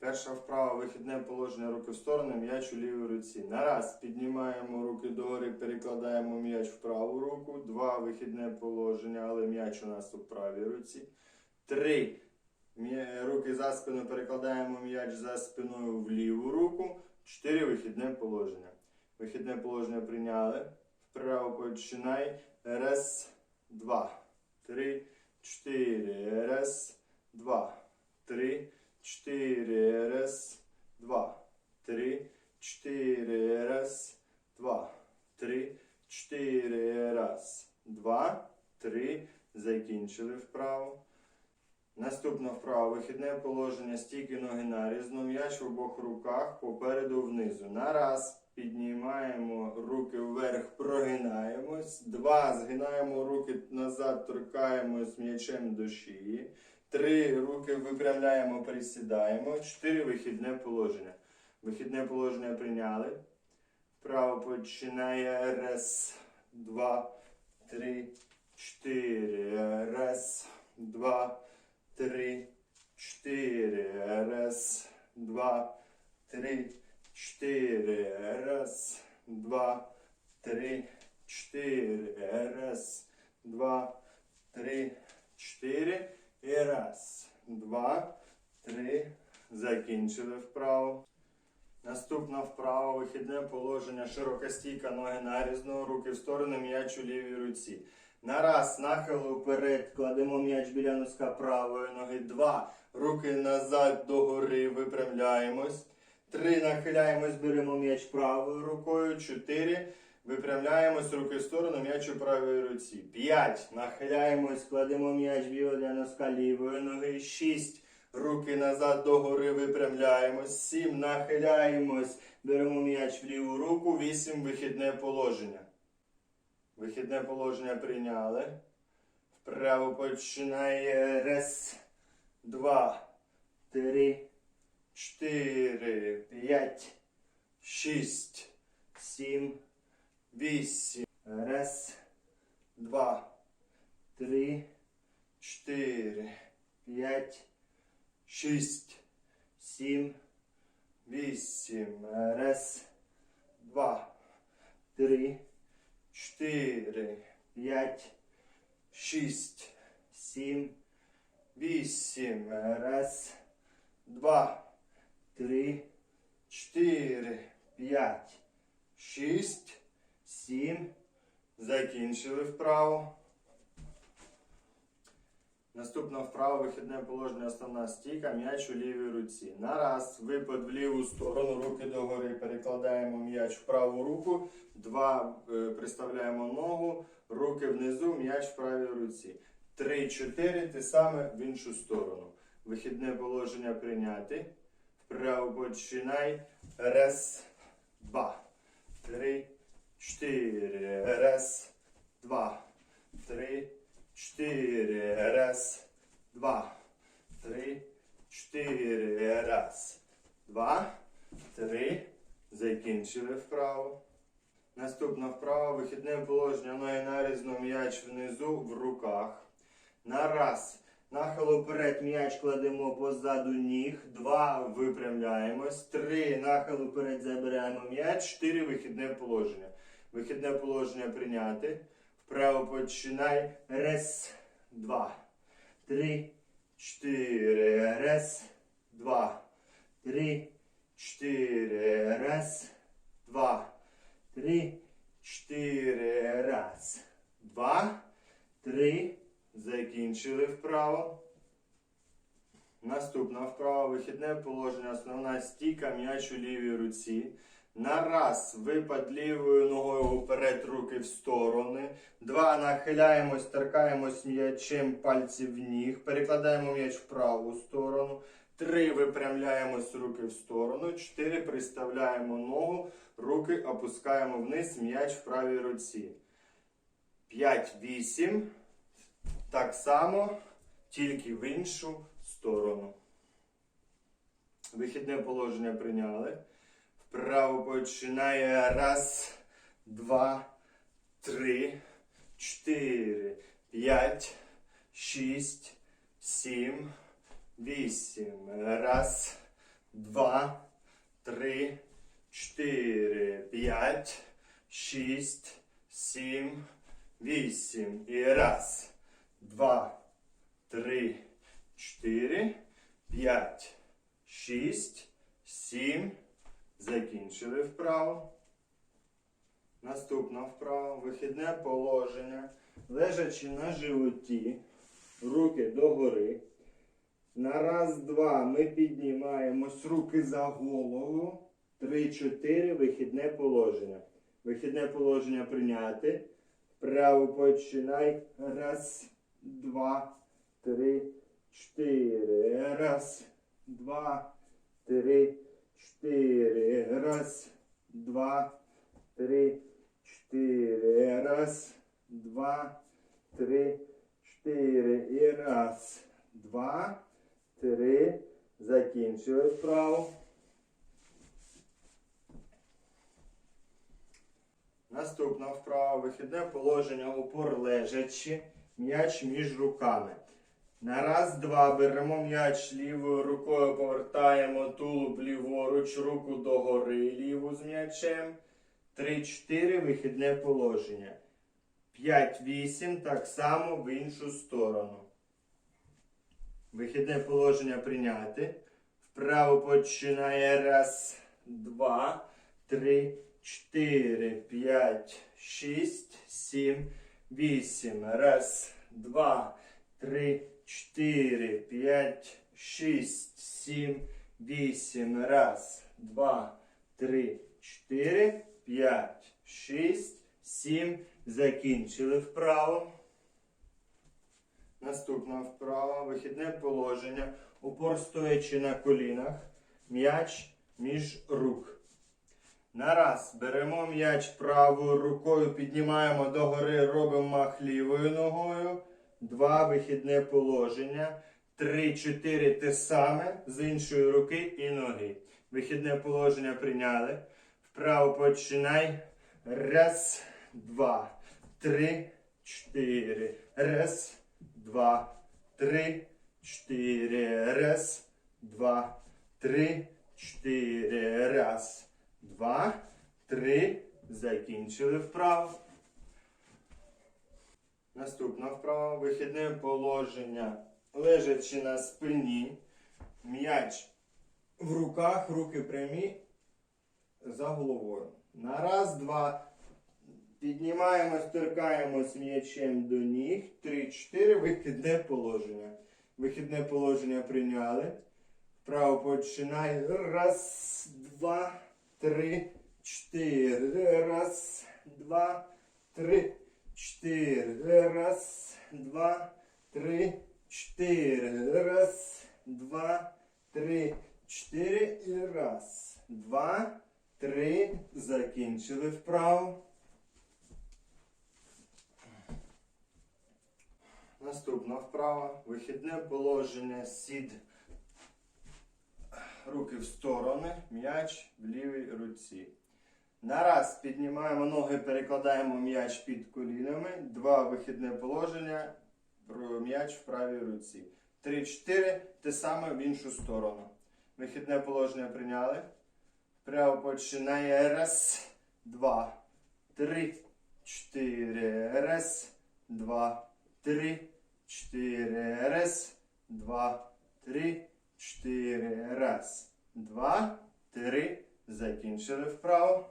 Перша вправа вихідне положення руки в сторону, м'яч у лівій руці. На раз піднімаємо руки догори, перекладаємо м'яч в праву руку. Два вихідне положення, але м'яч у нас у правій руці. Три. Руки за спину перекладаємо м'яч за спиною в ліву руку. Чотири вихідне положення. Вихідне положення прийняли. Вправо починай. Раз, два, три, чотири. Раз, два, три, чотири. Раз, два, три, чотири. Раз, два, три, чотири. Раз, два, три. Закінчили вправо. Наступна вправа. Вихідне положення стійки ноги нарізно. М'яч в обох руках попереду внизу. На раз піднімаємо руки вверх, прогинаємось. Два. Згинаємо руки назад, торкаємось м'ячем до шиї. Три. Руки випрямляємо, присідаємо. Чотири. Вихідне положення. Вихідне положення прийняли. Вправо починає. Раз, два, три, чотири. Раз, два, три, чотири. Раз, два, три, чотири. Раз, два, три, чотири. Раз, два, три, чотири. І раз, два, три. Закінчили вправо. Наступна вправа, вихідне положення, широка стійка, ноги нарізно, руки в сторони, м'яч у лівій руці. На раз, нахил вперед, кладемо м'яч біля носка правої ноги. Два. Руки назад догори, випрямляємось. Три. Нахиляємось, беремо м'яч правою рукою. Чотири. Випрямляємось, руки в сторону, м'яч у правій руці. П'ять. Нахиляємось, кладемо м'яч біля носка лівої ноги. Шість. Руки назад догори випрямляємось. Сім. Нахиляємось, беремо м'яч в ліву руку. Вісім. Вихідне положення. Вихідне положення прийняли. Вправо починає. Раз, два, три, чотири, п'ять, шість, сім, вісім. Раз, два, три, чотири, п'ять, шість, сім, вісім. Раз, два, три, чотири, п'ять, шість, сім, вісім. Раз, два, три, чотири, п'ять, шість, сім. Закінчили вправо. Наступна вправа вихідне положення основна стійка, м'яч у лівій руці. На раз, випад в ліву сторону, руки догори, перекладаємо м'яч в праву руку. Два, е, приставляємо ногу, руки внизу, м'яч в правій руці. Три, чотири, те саме в іншу сторону. Вихідне положення прийняти. Вправо починай. Раз, два, три, чотири. Раз, два, три, чотири. Раз, два, три, чотири. Раз, два, три. Закінчили вправо. Наступна вправа, вихідне положення, ноги нарізно, м'яч внизу в руках. На раз. Нахил вперед м'яч кладемо позаду ніг. Два. Випрямляємось. Три. Нахил вперед забираємо м'яч. Чотири. Вихідне положення. Вихідне положення прийняти. Вправо починай. Раз, два, три, чотири. Раз, два, три, чотири. Раз, два, три, чотири. Раз, два, три. Закінчили вправо. Наступна вправа. Вихідне положення. Основна стійка, м'яч у лівій руці. На раз випад лівою ногою вперед, руки в сторони. Два. Нахиляємось, торкаємось м'ячем пальців ніг. Перекладаємо м'яч в праву сторону. Три. Випрямляємось руки в сторону. Чотири. Приставляємо ногу. Руки опускаємо вниз, м'яч в правій руці. П'ять, вісім. Так само, тільки в іншу сторону. Вихідне положення прийняли. Вправо починає. Раз, два, три, чотири, п'ять, шість, сім, вісім. Раз, два, три, чотири, п'ять, шість, сім, вісім. І раз, два, три, чотири, п'ять, шість, сім. Закінчили вправо. Наступна вправа. Вихідне положення. Лежачи на животі, руки догори. На раз, два ми піднімаємось руки за голову. Три, чотири. Вихідне положення. Вихідне положення прийняти. Вправо починай. Раз, два, три, чотири. Раз, два, три, чотири. Раз, два, три, чотири. Раз, два, три, чотири. І раз, два, три. Закінчили вправо. Наступна вправа. Вихідне положення упор лежачи. М'яч між руками. На раз, два беремо м'яч лівою рукою, повертаємо тулуб ліворуч, руку догори ліву з м'ячем. 3-4 вихідне положення. 5-8 так само в іншу сторону. Вихідне положення прийняти. Вправо починає раз, два, три, чотири, п'ять, шість, сім, вісім. Раз, два, три, чотири, п'ять, шість, сім, вісім. Раз, два, три, чотири, п'ять, шість, сім. Закінчили вправо. Наступна вправа. Вихідне положення. Упор стоячи на колінах. М'яч між рук. На раз беремо м'яч правою рукою, піднімаємо догори, робимо мах лівою ногою. Два вихідне положення. Три, чотири те саме з іншої руки і ноги. Вихідне положення прийняли. Вправо починай. Раз, два, три, чотири. Раз, два, три, чотири. Раз, два, три, чотири. Раз, два, три. Закінчили вправо. Наступна вправа. Вихідне положення. Лежачи на спині. М'яч в руках, руки прямі за головою. На раз, два. Піднімаємось, торкаємось м'ячем до ніг. Три, чотири. Вихідне положення. Вихідне положення прийняли. Вправо починай. Раз, два, три, чотири. Раз, два, три, чотири. Раз, два, три, чотири. Раз, два, три, чотири. І раз, два, три. Закінчили вправо. Наступна вправа. Вихідне положення сід. Руки в сторони, м'яч в лівій руці. Нараз піднімаємо ноги, перекладаємо м'яч під колінами. Два вихідне положення. М'яч в правій руці. Три-чотири. Те саме в іншу сторону. Вихідне положення прийняли. Вправо починає. Раз, два, три, чотири. Раз, два, три, чотири. Раз, два, три, чотири. Раз, два, три. Закінчили вправо.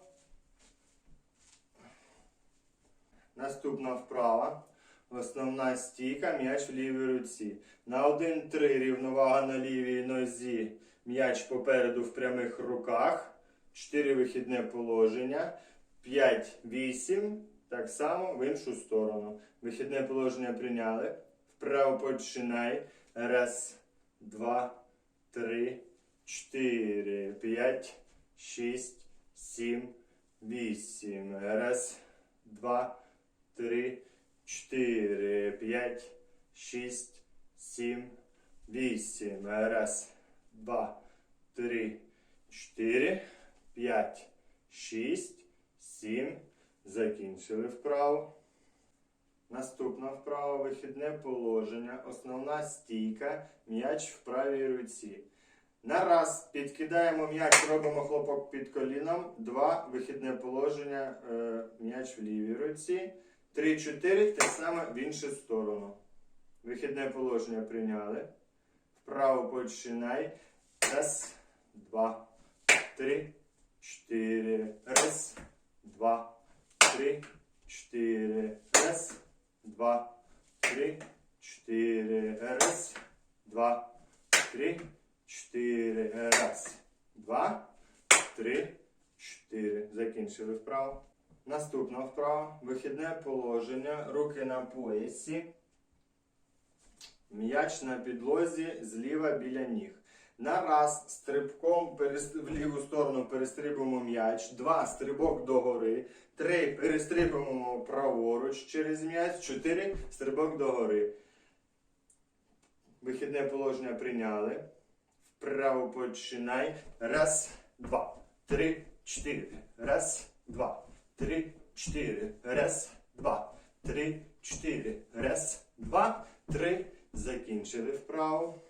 Наступна вправа. Основна стійка, м'яч в лівій руці. На 1-3 рівновага на лівій нозі. М'яч попереду в прямих руках. 4 вихідне положення. 5-8. Так само в іншу сторону. Вихідне положення прийняли. Вправо починай. Раз, два, три, чотири, п'ять, шість, сім, вісім. Раз, два, три, чотири, п'ять, шість, сім, вісім. Раз, два, три, чотири, п'ять, шість, сім. Закінчили вправо. Наступна вправа вихідне положення. Основна стійка. М'яч в правій руці. На раз підкидаємо м'яч, робимо хлопок під коліном. Два. Вихідне положення. Е, м'яч в лівій руці. Три, чотири. Те саме в іншу сторону. Вихідне положення прийняли. Вправо починай. Раз, два, три, чотири. Раз, два, три, чотири. Раз, два, три, чотири. Раз, два, три, чотири. Раз, два, три, чотири. Закінчили вправо. Наступна вправа. Вихідне положення. Руки на поясі. М'яч на підлозі зліва біля ніг. На раз стрибком в ліву сторону перестрибуємо м'яч. Два стрибок догори. Три перестрибуємо праворуч через м'яч. Чотири стрибок догори. Вихідне положення прийняли. Вправо починай. Раз, два, три, чотири. Раз, два, три, чотири. Раз, два, три, чотири. Раз, два, три. Закінчили вправо.